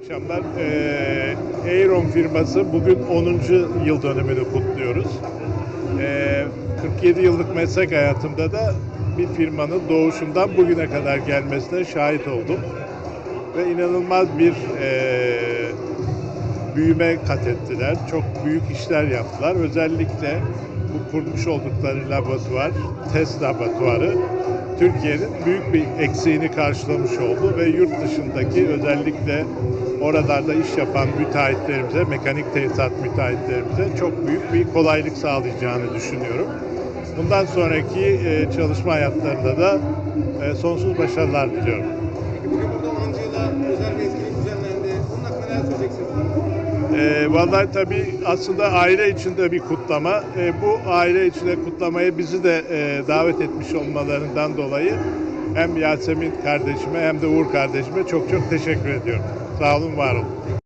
akşamlar. Ee, Aeron firması bugün 10. yıl dönümünü kutluyoruz. Ee, 47 yıllık meslek hayatımda da bir firmanın doğuşundan bugüne kadar gelmesine şahit oldum. Ve inanılmaz bir ee, büyüme kat ettiler. Çok büyük işler yaptılar. Özellikle bu kurmuş oldukları laboratuvar, test laboratuvarı Türkiye'nin büyük bir eksiğini karşılamış oldu ve yurt dışındaki özellikle oralarda iş yapan müteahhitlerimize, mekanik tesisat müteahhitlerimize çok büyük bir kolaylık sağlayacağını düşünüyorum. Bundan sonraki e, çalışma hayatlarında da e, sonsuz başarılar diliyorum. Bugün burada 10. yıla özel bir etkinlik düzenlendi. Bunun hakkında neler söyleyeceksiniz? E, vallahi tabii aslında aile içinde bir kutlama. E, bu aile içinde kutlamaya bizi de e, davet etmiş olmalarından dolayı hem Yasemin kardeşime hem de Uğur kardeşime çok çok teşekkür ediyorum. Sağ olun, var olun.